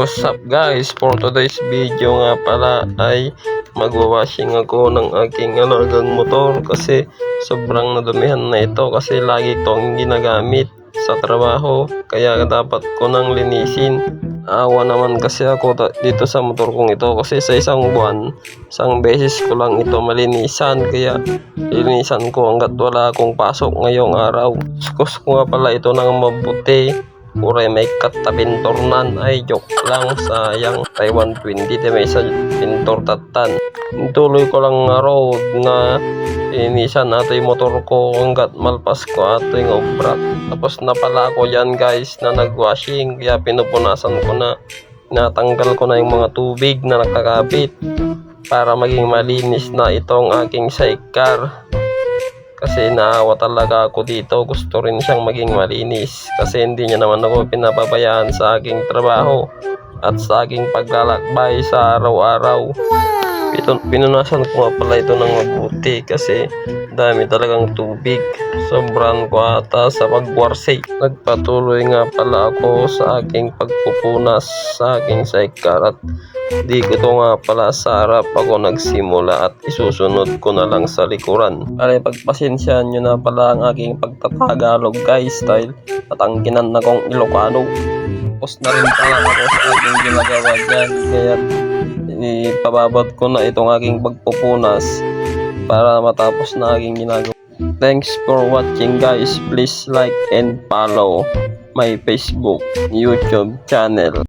What's up guys? For today's video nga pala ay magwawashing ako ng aking alagang motor kasi sobrang nadumihan na ito kasi lagi itong ginagamit sa trabaho kaya dapat ko nang linisin. Awa naman kasi ako dito sa motor kong ito kasi sa isang buwan, isang beses ko lang ito malinisan kaya linisan ko hanggat wala akong pasok ngayong araw. Kuskus ko nga pala ito ng mabuti Uray may katapintornan ay joke lang. Sayang. Taiwan 20 di may sa pintor tatan tuloy ko lang nga road nga inisan ato yung motor ko hanggat malpas ko ato yung obrat tapos na pala ako dyan guys na nagwashing. Kaya pinupunasan ko na. Natanggal ko na yung mga tubig na nakakabit para maging malinis na itong aking sidecar kasi naawa talaga ako dito. Gusto rin siyang maging malinis. Kasi hindi niya naman ako pinapabayaan sa aking trabaho at sa aking paglalakbay sa araw-araw. Pinunasan ko nga pala ito ng mabuti kasi dami talagang tubig. Sobrang ko ata sa pagwarsay nagpatuloy nga pala ako sa aking pagpupunas sa aking sidecar. At di ko to nga pala sa harap ako nagsimula at isusunod ko na lang sa likuran. Para pagpasensyahan nyo na pala ang aking pagtatagalog guys dahil natangginan na kong Ilocano. Tapos na rin pala ako sa aking ginagawa dyan. Kaya ipababot ko na itong aking pagpupunas para matapos na aking ginagawa. Thanks for watching guys. Please like and follow my Facebook, YouTube channel.